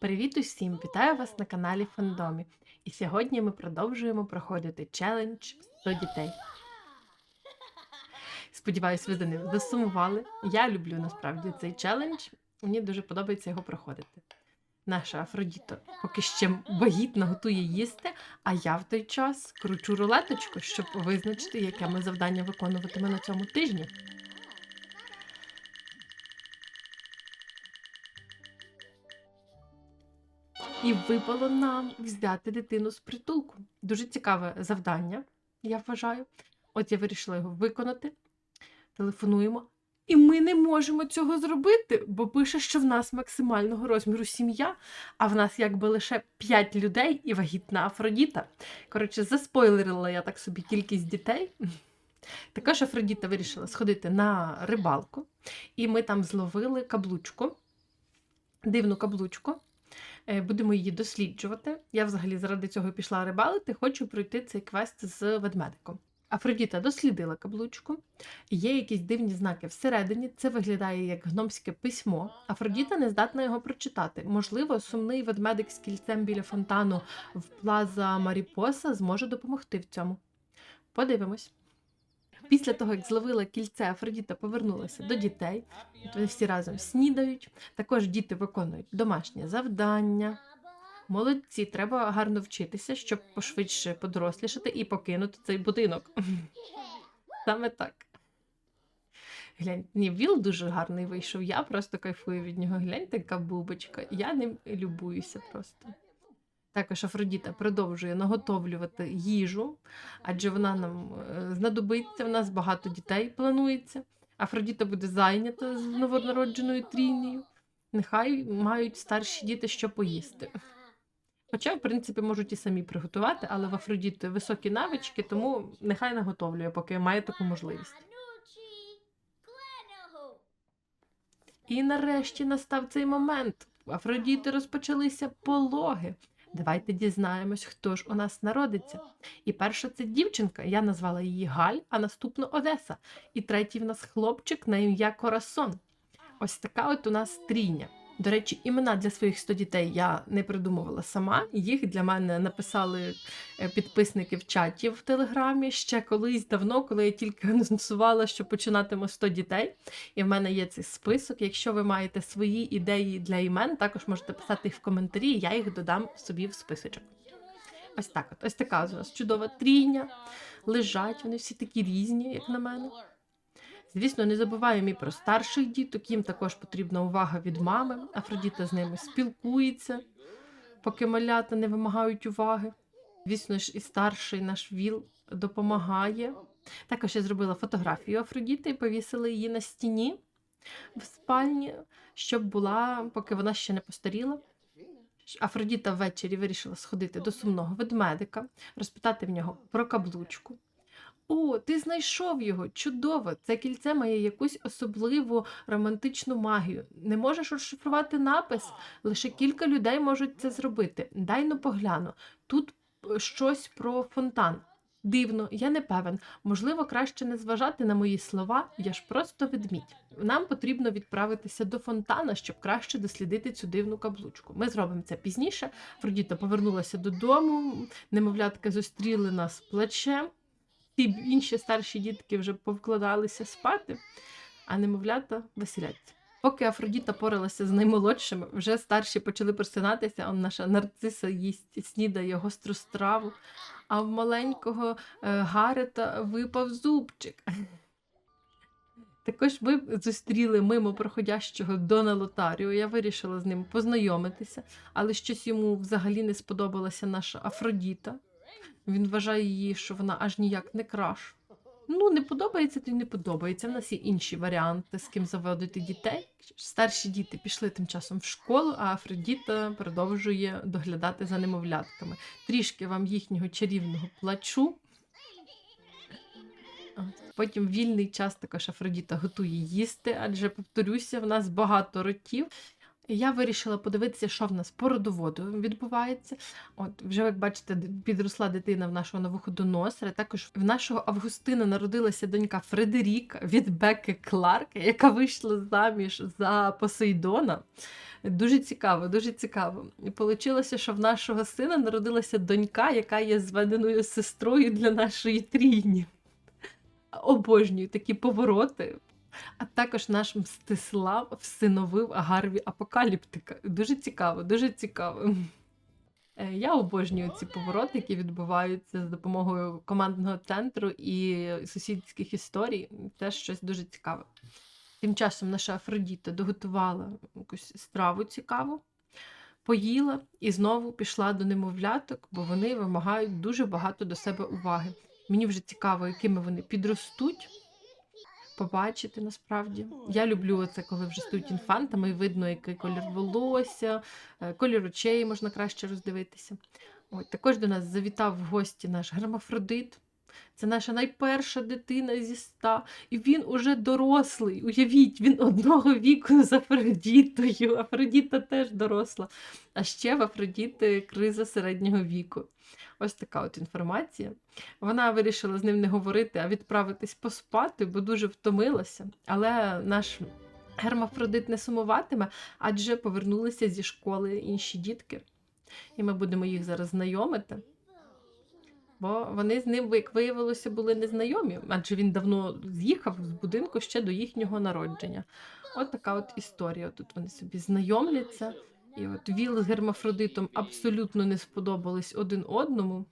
Привіт усім! Вітаю вас на каналі Фандомі. І сьогодні ми продовжуємо проходити челендж 100 дітей. Сподіваюсь, ви за ним засумували. Я люблю насправді цей челендж. Мені дуже подобається його проходити. Наша Афродіта поки ще вагітна готує їсти, а я в той час кручу рулеточку, щоб визначити, яке ми завдання виконуватиме на цьому тижні. І випало нам взяти дитину з притулку. Дуже цікаве завдання, я вважаю. От я вирішила його виконати. Телефонуємо. І ми не можемо цього зробити, бо пише, що в нас максимального розміру сім'я, а в нас якби лише 5 людей і вагітна Афродіта. Коротше, заспойлерила я так собі кількість дітей. Також Афродіта вирішила сходити на рибалку, і ми там зловили каблучку, дивну каблучку. Е, Будемо її досліджувати. Я взагалі заради цього пішла рибалити, хочу пройти цей квест з ведмедиком. Афродіта дослідила каблучку. Є якісь дивні знаки всередині. Це виглядає як гномське письмо. Афродіта не здатна його прочитати. Можливо, сумний ведмедик з кільцем біля фонтану в плаза Маріпоса зможе допомогти в цьому. Подивимось. Після того, як зловила кільце, Афродіта повернулася до дітей. Вони всі разом снідають. Також діти виконують домашнє завдання. Молодці, треба гарно вчитися, щоб пошвидше подорослішати і покинути цей будинок. Саме так. Глянь, ні, Віл дуже гарний вийшов. Я просто кайфую від нього. Гляньте, яка бубочка. Я ним любуюся просто. Також Афродіта продовжує наготовлювати їжу, адже вона нам е, знадобиться. В нас багато дітей планується. Афродіта буде зайнята з новонародженою трійнею. Нехай мають старші діти що поїсти. Хоча, в принципі, можуть і самі приготувати, але в Афродіти високі навички, тому нехай наготовлює, поки має таку можливість. І нарешті настав цей момент. Афродіти розпочалися пологи. Давайте дізнаємось, хто ж у нас народиться. І перша це дівчинка, я назвала її Галь, а наступно Одеса. І третій в нас хлопчик на ім'я Корасон. Ось така от у нас трійня. До речі, імена для своїх 100 дітей я не придумувала сама. Їх для мене написали е, підписники в чаті в Телеграмі ще колись давно, коли я тільки анонсувала, що починатиму 100 дітей. І в мене є цей список. Якщо ви маєте свої ідеї для імен, також можете писати їх в коментарі, я їх додам собі в списочок. Ось так от. Ось така у нас чудова трійня. Лежать, вони всі такі різні, як на мене. Звісно, не забуваємо і про старших діток, їм також потрібна увага від мами. Афродіта з ними спілкується, поки малята не вимагають уваги. Звісно ж, і старший наш віл допомагає. Також я зробила фотографію Афродіти і повісила її на стіні в спальні, щоб була, поки вона ще не постаріла. Афродіта ввечері вирішила сходити до сумного ведмедика, розпитати в нього про каблучку. О, ти знайшов його! Чудово! Це кільце має якусь особливу романтичну магію. Не можеш розшифрувати напис, лише кілька людей можуть це зробити. Дай ну погляну. Тут е, щось про фонтан. Дивно, я не певен. Можливо, краще не зважати на мої слова, я ж просто ведмідь. Нам потрібно відправитися до фонтана, щоб краще дослідити цю дивну каблучку. Ми зробимо це пізніше. Фродіта повернулася додому, немовлятка зустріли нас плачем. Ті інші старші дітки вже повкладалися спати, а немовлята веселяться. Поки Афродіта поралася з наймолодшими, вже старші почали просинатися, он наша нарциса їсть, снідає гостру страву, а в маленького е, Гарета випав зубчик. Також ми зустріли мимо проходящого Дона Лотаріо. Я вирішила з ним познайомитися, але щось йому взагалі не сподобалася наша Афродіта. Він вважає її, що вона аж ніяк не краш. Ну, не подобається, то й не подобається. В нас є інші варіанти, з ким заводити дітей. Старші діти пішли тим часом в школу, а Афродіта продовжує доглядати за немовлятками. Трішки вам їхнього чарівного плачу. Потім вільний час також Афродіта готує їсти, адже, повторюся, в нас багато ротів. І я вирішила подивитися, що в нас по родоводу відбувається. От, вже, як бачите, підросла дитина в нашого новоходоносера. Також в нашого Августина народилася донька Фредеріка від Беки Кларк, яка вийшла заміж за Посейдона. Дуже цікаво, дуже цікаво. І Получилося, що в нашого сина народилася донька, яка є зведеною сестрою для нашої трійні. Обожнюю такі повороти. А також наш Мстислав всиновив Гарві Апокаліптика. Дуже цікаво, дуже цікаво. Е, Я обожнюю ці повороти, які відбуваються з допомогою командного центру і сусідських історій. Теж щось дуже цікаве. Тим часом наша Афродіта доготувала якусь страву цікаву, поїла і знову пішла до немовляток, бо вони вимагають дуже багато до себе уваги. Мені вже цікаво, якими вони підростуть. Побачити насправді. Я люблю це, коли вже стають інфантами, і видно, який колір волосся, е, колір очей можна краще роздивитися. От, також до нас завітав в гості наш гермафродит. Це наша найперша дитина зі ста, і він уже дорослий. Уявіть, він одного віку з Афродітою. Афродіта теж доросла. А ще в Афродіти криза середнього віку. Ось така от інформація. Вона вирішила з ним не говорити, а відправитись поспати, бо дуже втомилася. Але наш гермафродит не сумуватиме, адже повернулися зі школи інші дітки. І ми будемо їх зараз знайомити. Бо вони з ним, як виявилося, були незнайомі, адже він давно з'їхав з будинку ще до їхнього народження. От така от історія. Тут вони собі знайомляться. І от Віл з гермафродитом абсолютно не сподобались один одному.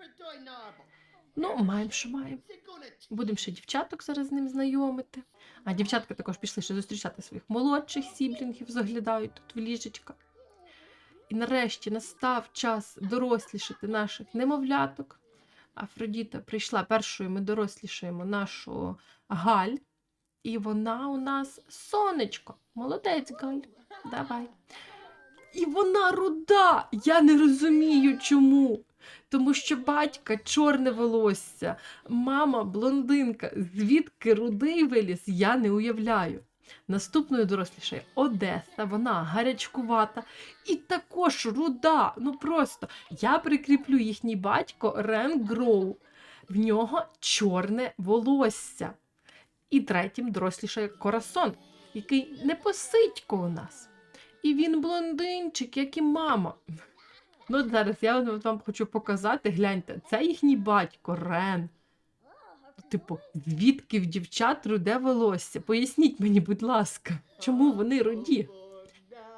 Ну, маємо, що маємо. Будемо ще дівчаток зараз з ним знайомити. А дівчатка також пішли ще зустрічати своїх молодших сіблінгів, заглядають тут в ліжечка. І нарешті настав час дорослішати наших немовляток. Афродіта прийшла першою, ми дорослішаємо нашу Галь. І вона у нас сонечко. Молодець, Галь. Давай. І вона руда. Я не розумію чому. Тому що батька чорне волосся, мама блондинка. Звідки рудий виліз, я не уявляю. Наступною дорослішає Одеса, вона гарячкувата і також руда. Ну просто я прикріплю їхній батько Рен Гроу. В нього чорне волосся. І третім дорослішає Корасон, який не посидько у нас. І він блондинчик, як і мама. Ну, зараз я вам хочу показати, гляньте, це їхній батько Рен. Типу, звідки в дівчат руде волосся? Поясніть мені, будь ласка, чому вони руді?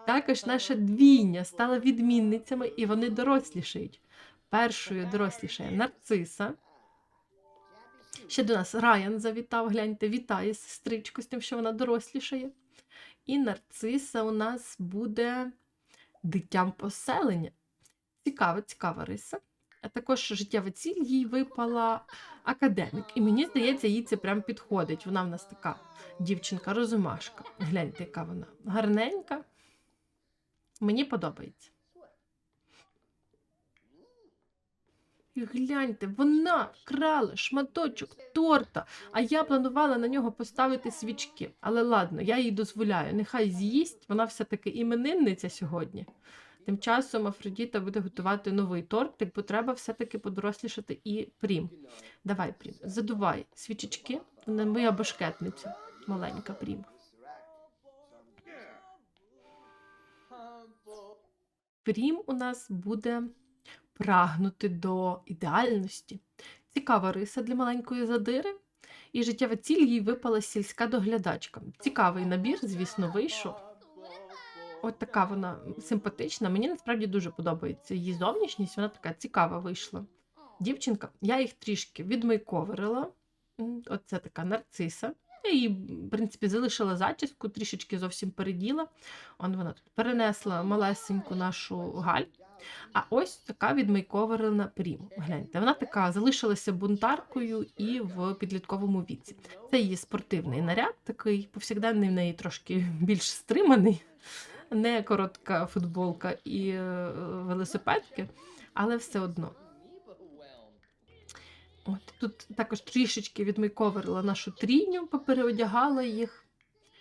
Також наша двійня стала відмінницями і вони дорослішають. Першою дорослішає нарциса. Ще до нас Райан завітав, гляньте, вітає сестричку з тим, що вона дорослішає. І нарциса у нас буде дитям поселення. Цікава, цікава риса. Також життєва ціль їй випала академік. І мені здається, їй це прям підходить. Вона в нас така дівчинка-розумашка. Гляньте, яка вона гарненька. Мені подобається. І гляньте, вона вкрала шматочок торта, а я планувала на нього поставити свічки. Але ладно, я їй дозволяю. Нехай з'їсть, вона все-таки іменинниця сьогодні. Тим часом Афродіта буде готувати новий тортик, бо треба все-таки подорослішати і прім. Давай, прім, задувай свічечки. Вона моя башкетниця, маленька прім. Прім у нас буде прагнути до ідеальності. Цікава риса для маленької задири. І життєва ціль їй випала сільська доглядачка. Цікавий набір, звісно, вийшов. От така вона симпатична. Мені насправді дуже подобається її зовнішність, вона така цікава вийшла. Дівчинка, я їх трішки відмейковерила. Оце така нарциса. Я її, в принципі, залишила зачіску, трішечки зовсім переділа. Он вона тут перенесла малесеньку нашу галь. А ось така відмейковерена прім. Гляньте, вона така залишилася бунтаркою і в підлітковому віці. Це її спортивний наряд, такий повсякденний в неї трошки більш стриманий, не коротка футболка і е, велосипедки, але все одно. От тут також трішечки відмейковерила нашу трійню, попереодягала їх,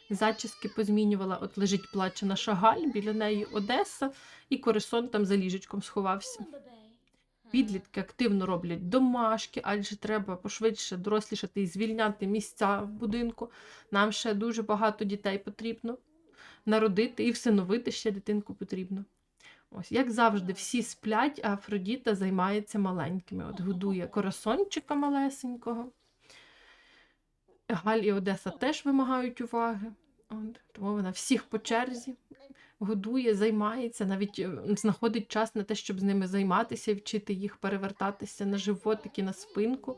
зачіски позмінювала. От лежить плаче наша Галь, біля неї Одеса, і Корисон там за ліжечком сховався. Підлітки активно роблять домашки, адже треба пошвидше дорослішати і звільняти місця в будинку. Нам ще дуже багато дітей потрібно. Народити і всиновити ще дитинку потрібно. Ось, як завжди, всі сплять, а Афродіта займається маленькими. От годує коросончика малесенького. Галь і Одеса теж вимагають уваги. От, тому вона всіх по черзі годує, займається, навіть е, знаходить час на те, щоб з ними займатися вчити їх перевертатися на животик і на спинку.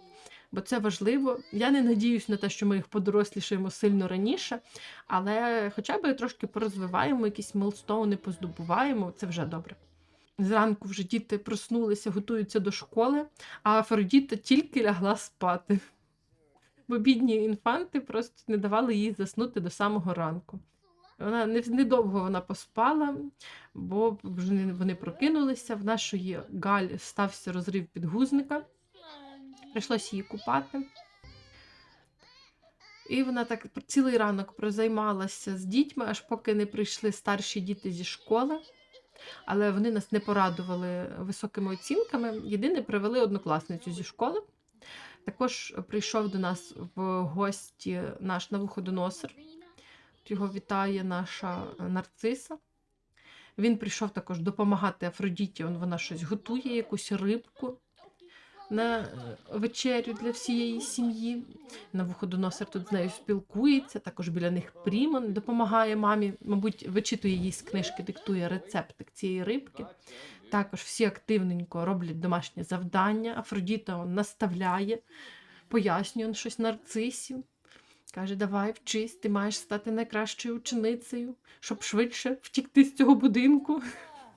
Бо це важливо. Я не надіюсь на те, що ми їх подорослішаємо сильно раніше, але хоча б трошки порозвиваємо, якісь милстоуни поздобуваємо, це вже добре. Зранку вже діти проснулися, готуються до школи, а Афродіта тільки лягла спати. Бо бідні інфанти просто не давали їй заснути до самого ранку. Вона недовго вона поспала, бо вже вони прокинулися. В нашої Галь стався розрив підгузника. Прийшлося її купати. І вона так цілий ранок прозаймалася з дітьми, аж поки не прийшли старші діти зі школи. Але вони нас не порадували високими оцінками. Єдине, привели однокласницю зі школи. Також прийшов до нас в гості наш навуходоносор. Його вітає наша нарциса. Він прийшов також допомагати Афродіті. Он- Вона щось готує, якусь рибку на е, вечерю для всієї сім'ї. Навуходоносор тут з нею спілкується, також біля них Прімон допомагає мамі, мабуть, вичитує їй з книжки, диктує рецептик цієї рибки. Також всі активненько роблять домашнє завдання. Афродіта наставляє, пояснює щось нарцисів. Каже, давай вчись, ти маєш стати найкращою ученицею, щоб швидше втікти з цього будинку.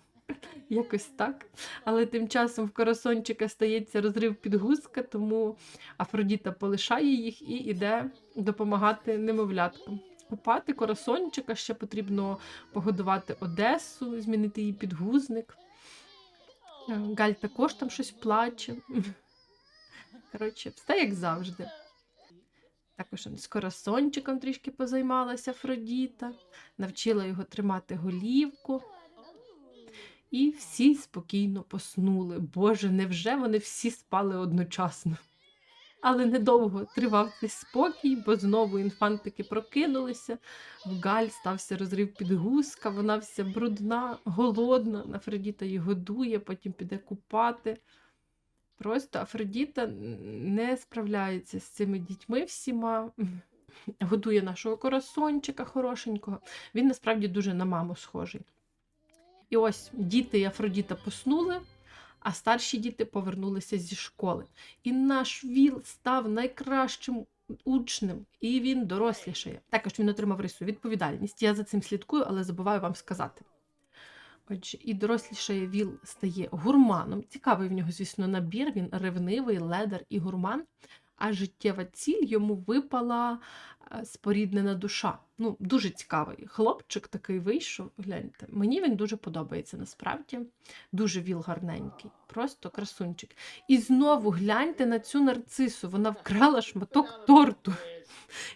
Якось так. Але тим часом в Коросончика стається розрив підгузка, тому Афродіта полишає їх і йде допомагати немовляткам. Купати Коросончика ще потрібно погодувати Одесу, змінити її підгузник. Галь також там щось плаче. Коротше, все як завжди. Також з Коросончиком трішки позаймалася Афродіта, навчила його тримати голівку. І всі спокійно поснули. Боже, невже вони всі спали одночасно? Але недовго тривав цей спокій, бо знову інфантики прокинулися. В Галь стався розрив підгузка, вона вся брудна, голодна. Афродіта її годує, потім піде купати. Просто Афродіта не справляється з цими дітьми всіма. Годує нашого коросончика хорошенького. Він насправді дуже на маму схожий. І ось діти і Афродіта поснули, а старші діти повернулися зі школи. І наш Віл став найкращим учнем, і він дорослішає. Також він отримав рису відповідальність. Я за цим слідкую, але забуваю вам сказати. Отже, і дорослішає Віл стає гурманом. Цікавий в нього, звісно, набір. Він ревнивий, ледар і гурман. А життєва ціль йому випала е, споріднена душа. Ну, дуже цікавий. Хлопчик такий вийшов. Гляньте. Мені він дуже подобається насправді. Дуже віл гарненький. Просто красунчик. І знову гляньте на цю нарцису. Вона вкрала шматок торту.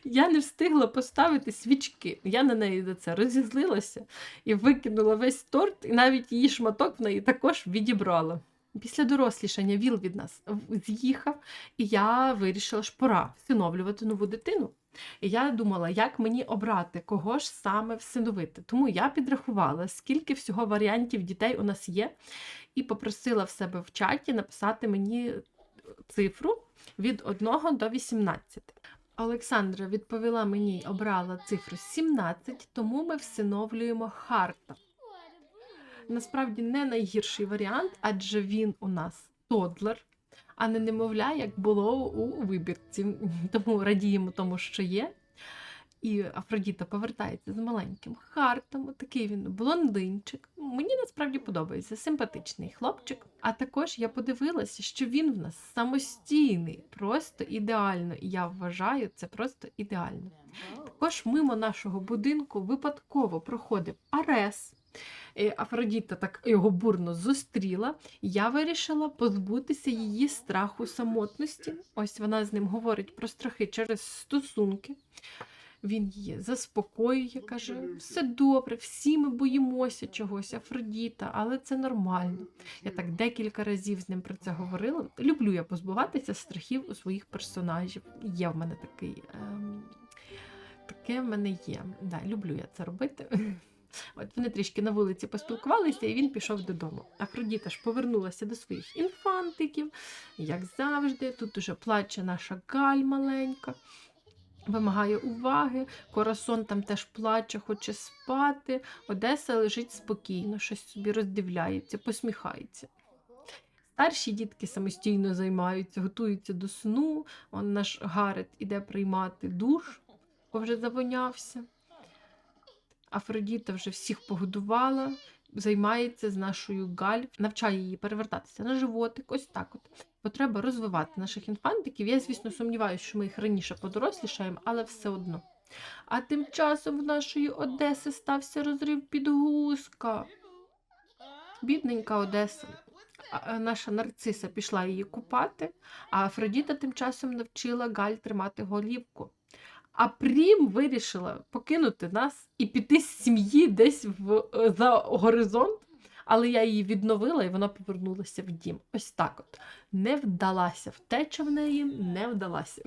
Я не встигла поставити свічки. Я на неї за це розізлилася і викинула весь торт, і навіть її шматок в неї також відібрала. Після дорослішання Віл від нас з'їхав, і я вирішила, що пора всиновлювати нову дитину. І я думала, як мені обрати, кого ж саме всиновити. Тому я підрахувала, скільки всього варіантів дітей у нас є, і попросила в себе в чаті написати мені цифру від 1 до 18. Олександра відповіла мені, обрала цифру 17, тому ми всиновлюємо Харта. Насправді не найгірший варіант, адже він у нас тодлер, а не немовля, як було у вибірці. Тому радіємо тому, що є. І Афродіта повертається з маленьким хартом. Такий він блондинчик. Мені насправді подобається симпатичний хлопчик. А також я подивилася, що він в нас самостійний, просто ідеально. І я вважаю це просто ідеально. Також мимо нашого будинку випадково проходив Арес. Е, Афродіта так його бурно зустріла. Я вирішила позбутися її страху самотності. Ось вона з ним говорить про страхи через стосунки. Він її заспокоює, каже: все добре, всі ми боїмося чогось, Афродіта, але це нормально. Я так декілька разів з ним про це говорила. Люблю я позбуватися страхів у своїх персонажів. Є в мене такий, ем, таке в мене є. Да, люблю я це робити. От вони трішки на вулиці поспілкувалися, і він пішов додому. Афродіта ж повернулася до своїх інфантиків, як завжди. Тут уже плаче наша галь маленька, вимагає уваги. Корасон там теж плаче, хоче спати. Одеса лежить спокійно, щось собі роздивляється, посміхається. Старші дітки самостійно займаються, готуються до сну. Он наш Гарет іде приймати душ, бо вже завонявся. Афродіта вже всіх погодувала, займається з нашою Галь, навчає її перевертатися на животик, ось так от. Бо треба розвивати наших інфантиків. Я, звісно, сумніваюся, що ми їх раніше подорослішаємо, але все одно. А тим часом в нашої Одеси стався розрив підгузка. Бідненька Одеса. Наша нарциса пішла її купати, а Афродіта тим часом навчила Галь тримати голівку. А Прім вирішила покинути нас і піти з сім'ї десь в, за горизонт, але я її відновила і вона повернулася в дім. Ось так от. Не вдалася втеча в неї, не вдалася.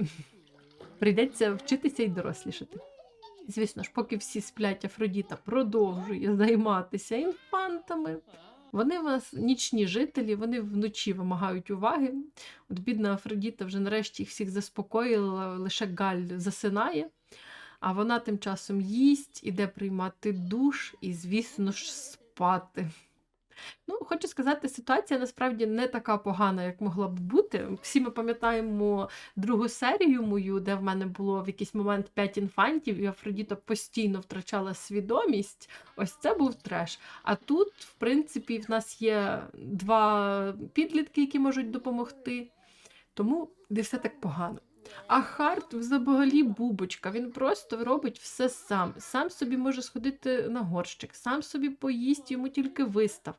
Прийдеться вчитися і дорослішати. Звісно ж, поки всі сплять, Афродіта продовжує займатися інфантами. Вони в нас нічні жителі, вони вночі вимагають уваги. От бідна Афродіта вже нарешті їх всіх заспокоїла, лише Галь засинає, а вона тим часом їсть, іде приймати душ і, звісно ж, спати. Ну, хочу сказати, ситуація насправді не така погана, як могла б бути. Всі ми пам'ятаємо другу серію мою, де в мене було в якийсь момент п'ять інфантів, і Афродіта постійно втрачала свідомість. Ось це був треш. А тут, в принципі, в нас є два підлітки, які можуть допомогти. Тому не все так погано. А Харт взагалі бубочка. Він просто робить все сам. Сам собі може сходити на горщик, сам собі поїсть, йому тільки вистав.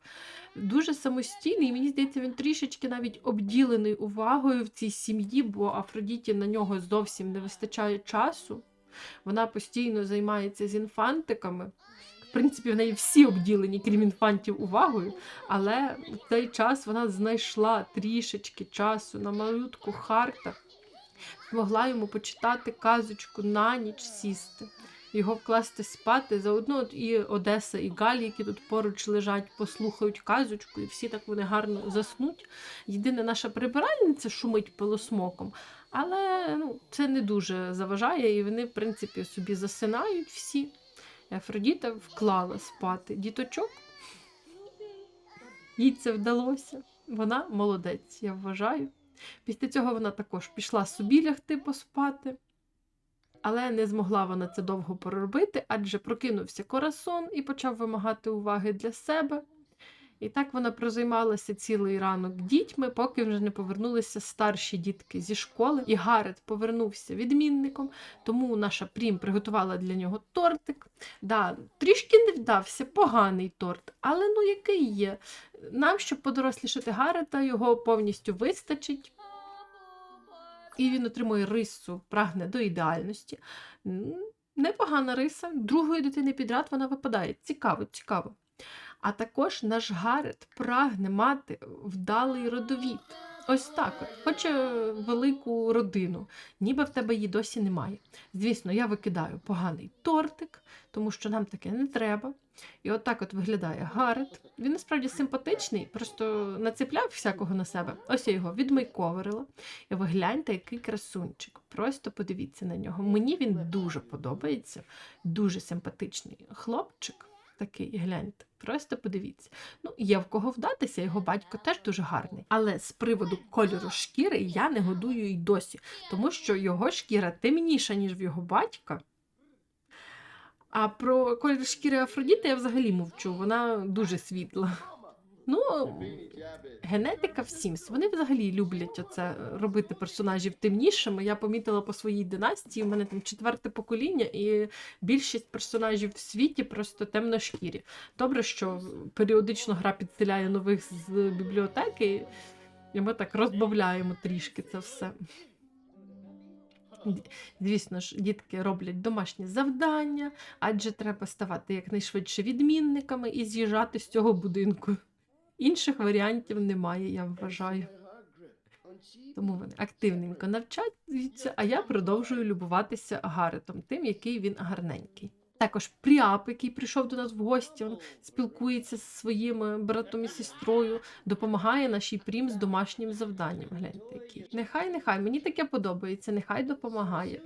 Дуже самостійний, і мені здається, він трішечки навіть обділений увагою в цій сім'ї, бо Афродіті на нього зовсім не вистачає часу. Вона постійно займається з інфантиками. В принципі, в неї всі обділені, крім інфантів, увагою, але в цей час вона знайшла трішечки часу на малютку Харта, змогла йому почитати казочку на ніч сісти, його вкласти спати. Заодно і Одеса, і Галі, які тут поруч лежать, послухають казочку, і всі так вони гарно заснуть. Єдине, наша прибиральниця шумить пилосмоком, але ну, це не дуже заважає, і вони, в принципі, собі засинають всі. Афродіта вклала спати діточок. Їй це вдалося. Вона молодець, я вважаю. Після цього вона також пішла собі лягти поспати, але не змогла вона це довго проробити, адже прокинувся корасон і почав вимагати уваги для себе. І так вона прозаймалася цілий ранок дітьми, поки вже не повернулися старші дітки зі школи. І Гарет повернувся відмінником, тому наша Прім приготувала для нього тортик. Да, трішки не вдався, поганий торт, але ну який є. Нам, щоб подорослішати Гарета, його повністю вистачить. І він отримує рису, прагне до ідеальності. Непогана риса. Другої дитини підряд вона випадає. Цікаво, цікаво. А також наш Гарет прагне мати вдалий родовід. Ось так от. Хоче велику родину, ніби в тебе її досі немає. Звісно, я викидаю поганий тортик, тому що нам таке не треба. І от от виглядає Гарет. Він насправді симпатичний, просто нацепляв всякого на себе. Ось я його відмейковерила. І ви гляньте, який красунчик. Просто подивіться на нього. Мені він дуже подобається, дуже симпатичний хлопчик. Такий, гляньте, просто подивіться. Ну, є в кого вдатися, його батько теж дуже гарний. Але з приводу кольору шкіри я не годую й досі, тому що його шкіра темніша, ніж в його батька. А про кольор шкіри Афродіти я взагалі мовчу, вона дуже світла. Ну, генетика в Sims, вони взагалі люблять оце робити персонажів темнішими. Я помітила по своїй династії, у мене там четверте покоління, і більшість персонажів в світі просто темношкірі. Добре, що періодично гра підселяє нових з бібліотеки, і ми так розбавляємо трішки це все. Звісно ж, дітки роблять домашні завдання, адже треба ставати якнайшвидше відмінниками і з'їжджати з цього будинку. Інших варіантів немає, я вважаю. Тому вони активненько навчаються, а я продовжую любуватися Гаретом, тим, який він гарненький. Також Пріап, який прийшов до нас в гості, він спілкується зі своїм братом і сестрою, допомагає нашій прім з домашнім завданням. Гляньте, який. Нехай, нехай, мені таке подобається, нехай допомагає.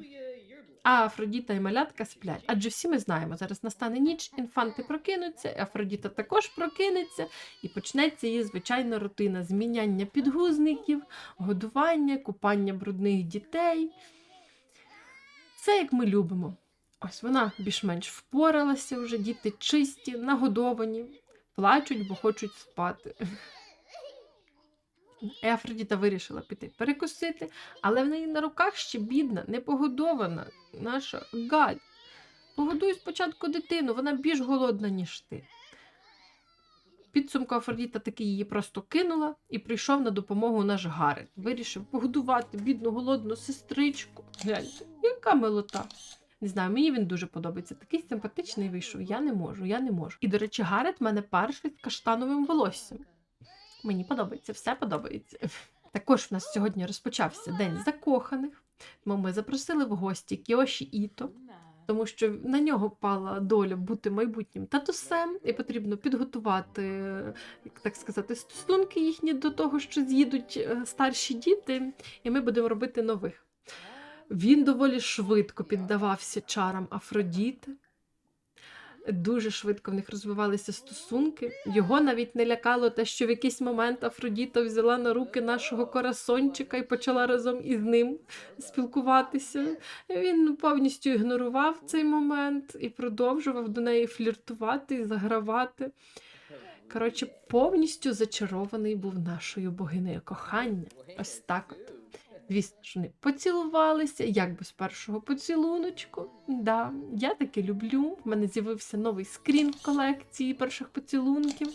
А Афродіта і малятка сплять. Адже всі ми знаємо, зараз настане ніч, інфанти прокинуться, Афродіта також прокинеться, і почнеться її звичайна рутина зміняння підгузників, годування, купання брудних дітей. Все як ми любимо. Ось вона більш-менш впоралася вже, діти чисті, нагодовані, плачуть, бо хочуть спати. Афродіта вирішила піти перекусити, але в неї на руках ще бідна, непогодована наша Галь. Погодуй спочатку дитину, вона більш голодна, ніж ти. Підсумку Афродіта таки її просто кинула і прийшов на допомогу наш Гарет. Вирішив погодувати бідну голодну сестричку. Гляньте, яка милота. Не знаю, мені він дуже подобається. Такий симпатичний вийшов. Я не можу, я не можу. І, до речі, Гарет мене перший з каштановим волоссям. Мені подобається, все подобається. Також в нас сьогодні розпочався день закоханих. Тому ми запросили в гості Кіоші Іто, тому що на нього пала доля бути майбутнім татусем, і потрібно підготувати, як так сказати, стосунки їхні до того, що з'їдуть е, старші діти, і ми будемо робити нових. Він доволі швидко піддавався чарам Афродіти. Дуже швидко в них розвивалися стосунки. Його навіть не лякало те, що в якийсь момент Афродіта взяла на руки нашого корасончика і почала разом із ним спілкуватися. Він повністю ігнорував цей момент і продовжував до неї фліртувати і загравати. Коротше, повністю зачарований був нашою богинею кохання. Ось так от. Звісно ж, вони поцілувалися, як без першого поцілуночку. Да, я таке люблю. В мене з'явився новий скрін в колекції перших поцілунків.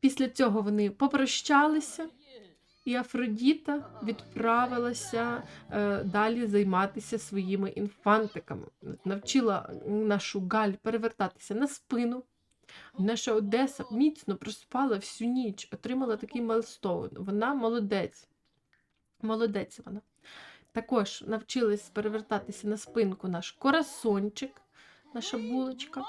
Після цього вони попрощалися, і Афродіта відправилася е, далі займатися своїми інфантиками. Навчила нашу Галь перевертатися на спину. Наша Одеса міцно проспала всю ніч, отримала такий майлстоун. Вона молодець. Молодець вона. Також навчилась перевертатися на спинку наш корасончик, наша булочка.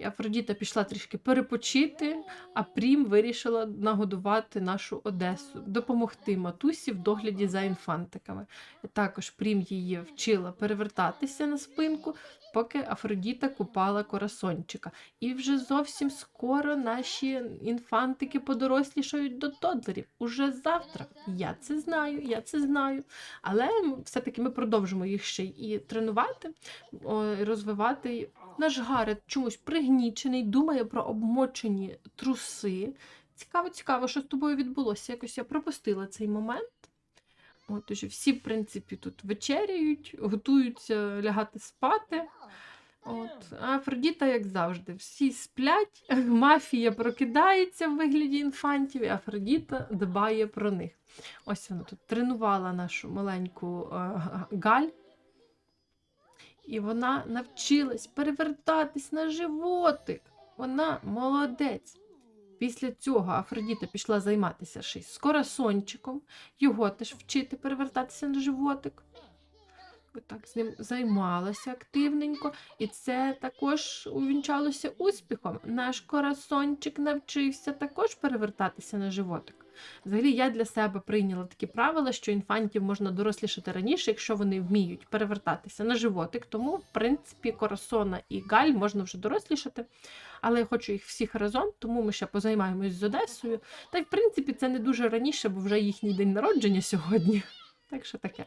І Афродіта пішла трішки перепочити, а Прім вирішила нагодувати нашу Одесу, допомогти матусі в догляді за інфантиками. Також Прім її вчила перевертатися на спинку, поки Афродіта купала корасончика. І вже зовсім скоро наші інфантики подорослішають до тодлерів. Уже завтра. Я це знаю, я це знаю. Але все-таки ми продовжимо їх ще і тренувати, розвивати. Наш Гарет чомусь пригнічений, думає про обмочені труси. Цікаво, цікаво, що з тобою відбулося. Якось я пропустила цей момент. От, уже всі, в принципі, тут вечеряють, готуються лягати спати. От. А Афродіта, як завжди, всі сплять, мафія прокидається в вигляді інфантів, і Афродіта дбає про них. Ось вона тут тренувала нашу маленьку е, Галь. І вона навчилась перевертатись на животик. Вона молодець. Після цього Афродіта пішла займатися шись з корасончиком, його теж вчити перевертатися на животик. Так, з ним займалася активненько, і це також увінчалося успіхом. Наш корасончик навчився також перевертатися на животик. Взагалі, я для себе прийняла такі правила, що інфантів можна дорослішати раніше, якщо вони вміють перевертатися на животик. Тому, в принципі, корасона і галь можна вже дорослішати. Але я хочу їх всіх разом, тому ми ще позаймаємось з Одесою. Та й, в принципі, це не дуже раніше, бо вже їхній день народження сьогодні. Так що таке.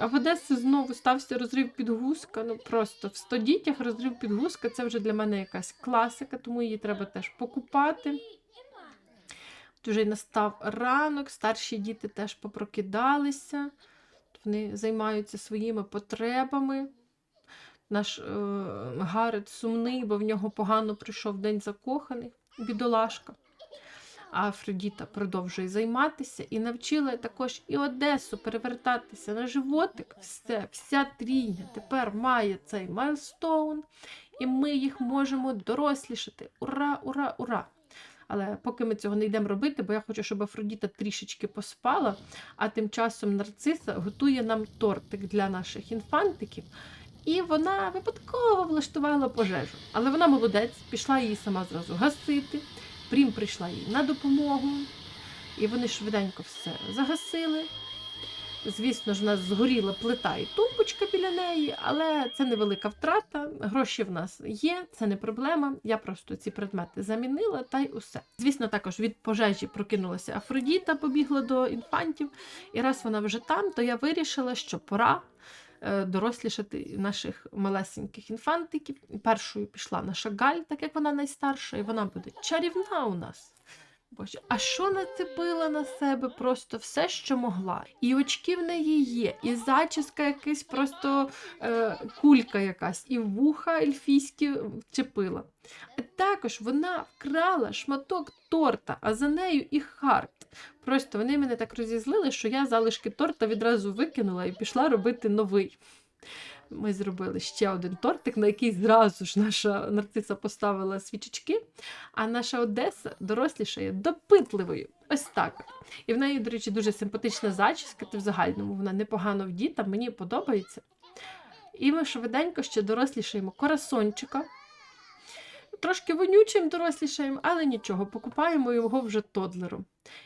А в Одесі знову стався розрив підгузка. Ну просто в 100 дітях розрив підгузка це вже для мене якась класика, тому її треба теж покупати. Вже настав ранок, старші діти теж попрокидалися, вони займаються своїми потребами. Наш е, Гарет сумний, бо в нього погано прийшов день закоханих, бідолашка. А Афродіта продовжує займатися і навчила також і Одесу перевертатися на животик. Все, вся трійня тепер має цей майлстоун, і ми їх можемо дорослішати. Ура, ура, ура! Але поки ми цього не йдемо робити, бо я хочу, щоб Афродіта трішечки поспала, а тим часом нарциса готує нам тортик для наших інфантиків. І вона випадково влаштувала пожежу. Але вона молодець, пішла її сама зразу гасити. Прім прийшла їй на допомогу. І вони швиденько все загасили. Звісно ж, у нас згоріла плита і тумбочка біля неї, але це невелика втрата. Гроші в нас є, це не проблема. Я просто ці предмети замінила та й усе. Звісно, також від пожежі прокинулася Афродіта, побігла до інфантів. І раз вона вже там, то я вирішила, що пора дорослішати наших малесеньких інфантиків. Першою пішла наша Галь, так як вона найстарша, і вона буде чарівна у нас. Боже, а що нацепила на себе просто все, що могла. І очки в неї є, і зачіска якась просто е, кулька якась, і вуха ельфійські вчепила. Також вона вкрала шматок торта, а за нею і харт. Просто вони мене так розізлили, що я залишки торта відразу викинула і пішла робити новий. Ми зробили ще один тортик, на який зразу ж наша нарциса поставила свічечки, а наша Одеса дорослішає допитливою. Ось так. І в неї, до речі, дуже симпатична зачіска, ти в загальному вона непогано вдіта, мені подобається. І ми швиденько ще дорослішаємо корасончика. Трошки вонючим дорослішаєм, але нічого, покупаємо його вже тодлером.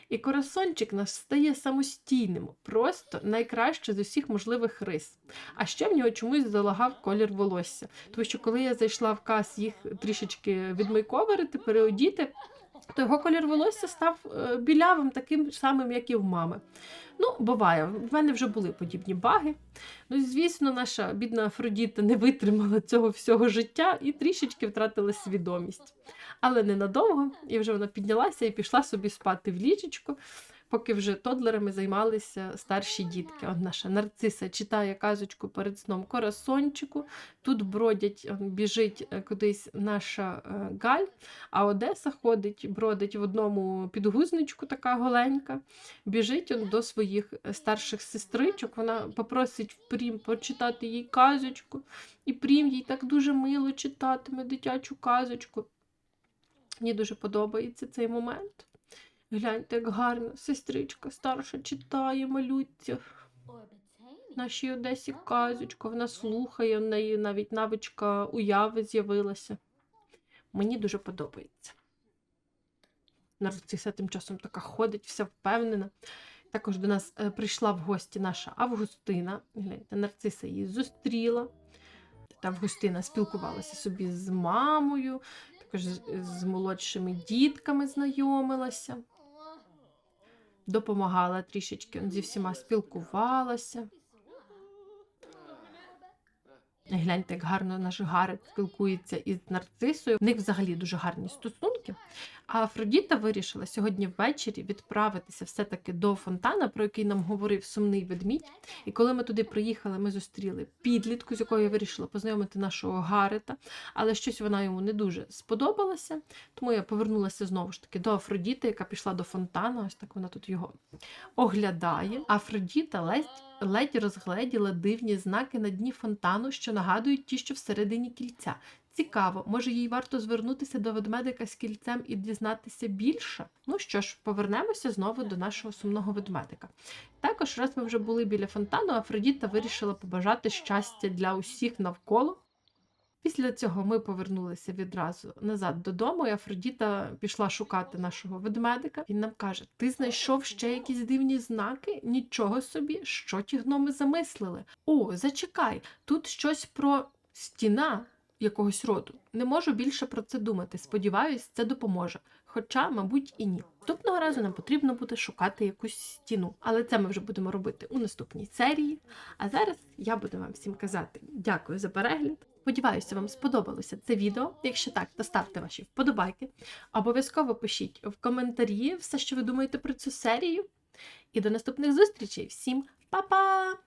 І корасончик наш стає самостійним, просто найкраще з усіх можливих рис. А ще в нього чомусь залагав колір волосся. Тому що коли я зайшла в кас їх трішечки відмайковерити, переодіти, то його колір волосся став е, білявим, таким самим, як і в мами. Ну, буває, в мене вже були подібні баги. Ну, звісно, наша бідна Афродіта не витримала цього всього життя і трішечки втратила свідомість. Але ненадовго, і вже вона піднялася і пішла собі спати в ліжечко, поки вже тодлерами займалися старші дітки. От наша нарциса читає казочку перед сном Корасончику. Тут бродять, біжить е, кудись наша е, Галь, а Одеса ходить, бродить в одному підгузничку, така голенька. Біжить он до своїх е, старших сестричок. Вона попросить в Прім почитати їй казочку. І Прім їй так дуже мило читатиме дитячу казочку. Мені дуже подобається цей момент. Гляньте, як гарно сестричка старша читає, малюється. Нашій Одесі казочку, вона слухає, в неї навіть навичка уяви з'явилася. Мені дуже подобається. Нарциса тим часом така ходить, вся впевнена. Також до нас е, прийшла в гості наша Августина. Гляньте, нарциса її зустріла. Та Августина спілкувалася собі з мамою, також з молодшими дітками знайомилася, допомагала трішечки, зі всіма спілкувалася. Гляньте, як гарно наш Гарет спілкується із нарцисою. В них взагалі дуже гарні стосунки. А Афродіта вирішила сьогодні ввечері відправитися все-таки до фонтана, про який нам говорив сумний ведмідь. І коли ми туди приїхали, ми зустріли підлітку, з якою я вирішила познайомити нашого Гарета, але щось вона йому не дуже сподобалася. Тому я повернулася знову ж таки до Афродіти, яка пішла до фонтану. Ось так вона тут його оглядає. Афродіта ледь, ледь розгледіла дивні знаки на дні фонтану, що нагадують ті, що всередині кільця. Цікаво, може їй варто звернутися до ведмедика з кільцем і дізнатися більше? Ну що ж, повернемося знову до нашого сумного ведмедика. Також, раз ми вже були біля фонтану, Афродіта вирішила побажати щастя для усіх навколо. Після цього ми повернулися відразу назад додому, і Афродіта пішла шукати нашого ведмедика. Він нам каже: Ти знайшов ще якісь дивні знаки? Нічого собі, що ті гноми замислили. О, зачекай, тут щось про стіна якогось роду. Не можу більше про це думати. Сподіваюсь, це допоможе. Хоча, мабуть, і ні. Наступного разу нам потрібно буде шукати якусь стіну. Але це ми вже будемо робити у наступній серії. А зараз я буду вам всім казати дякую за перегляд. Сподіваюся, вам сподобалося це відео. Якщо так, то ставте ваші вподобайки. Обов'язково пишіть в коментарі все, що ви думаєте про цю серію. І до наступних зустрічей. Всім па-па!